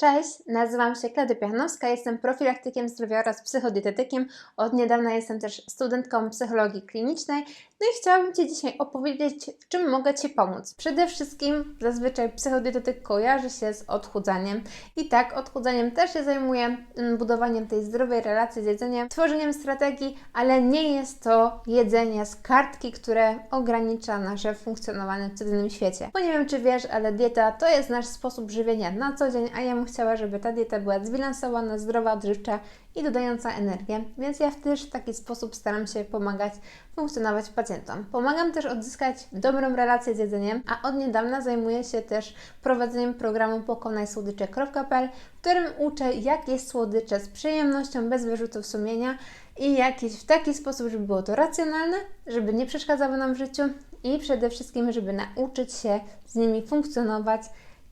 Cześć, nazywam się Klaudia Piachanowska, jestem profilaktykiem zdrowia oraz psychodietetykiem. Od niedawna jestem też studentką psychologii klinicznej. No i chciałabym Ci dzisiaj opowiedzieć, czym mogę Ci pomóc. Przede wszystkim zazwyczaj psychodietetyk kojarzy się z odchudzaniem. I tak, odchudzaniem też się zajmuję, mm, budowaniem tej zdrowej relacji z jedzeniem, tworzeniem strategii, ale nie jest to jedzenie z kartki, które ogranicza nasze funkcjonowanie w codziennym świecie. Bo nie wiem, czy wiesz, ale dieta to jest nasz sposób żywienia na co dzień, a ja chciała, żeby ta dieta była zbilansowana, zdrowa, odżywcza i dodająca energię, więc ja też w taki sposób staram się pomagać funkcjonować pacjentom. Pomagam też odzyskać dobrą relację z jedzeniem, a od niedawna zajmuję się też prowadzeniem programu pokonajsłodycze.pl, w którym uczę, jak jeść słodycze z przyjemnością, bez wyrzutów sumienia i w taki sposób, żeby było to racjonalne, żeby nie przeszkadzało nam w życiu i przede wszystkim, żeby nauczyć się z nimi funkcjonować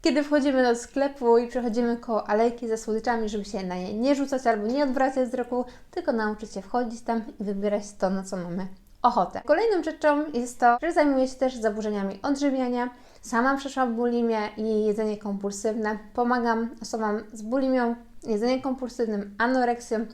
kiedy wchodzimy do sklepu i przechodzimy koło alejki ze słodyczami, żeby się na nie nie rzucać albo nie odwracać wzroku, tylko nauczyć się wchodzić tam i wybierać to, na co mamy ochotę. Kolejną rzeczą jest to, że zajmuję się też zaburzeniami odżywiania. Sama przeszłam bulimię i jedzenie kompulsywne. Pomagam osobom z bulimią, jedzeniem kompulsywnym, anoreksją,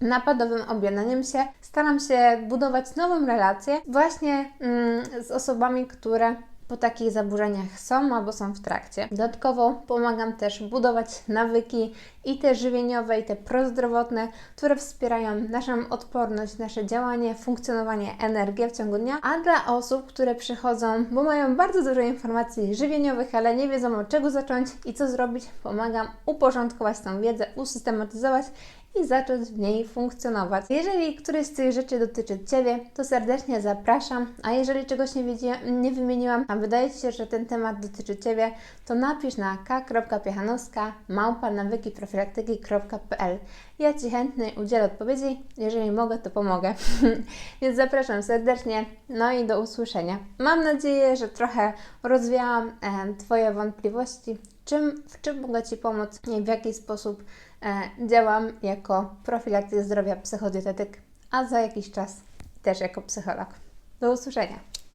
napadowym objadaniem się. Staram się budować nową relację właśnie mm, z osobami, które po takich zaburzeniach są albo są w trakcie. Dodatkowo pomagam też budować nawyki i te żywieniowe, i te prozdrowotne, które wspierają naszą odporność, nasze działanie, funkcjonowanie, energię w ciągu dnia. A dla osób, które przychodzą, bo mają bardzo dużo informacji żywieniowych, ale nie wiedzą od czego zacząć i co zrobić, pomagam uporządkować tą wiedzę, usystematyzować i zacząć w niej funkcjonować. Jeżeli któryś z tych rzeczy dotyczy Ciebie, to serdecznie zapraszam, a jeżeli czegoś nie, nie wymieniłam, a wydaje Ci się, że ten temat dotyczy Ciebie, to napisz na k.piechanowska małpa nawykiprofilaktyki.pl Ja Ci chętnie udzielę odpowiedzi, jeżeli mogę, to pomogę. Więc zapraszam serdecznie, no i do usłyszenia. Mam nadzieję, że trochę rozwiałam e, Twoje wątpliwości, czym, w czym mogę Ci pomóc i w jaki sposób e, działam jako profilaktyk zdrowia psychodietetyk, a za jakiś czas też jako psycholog. Do usłyszenia.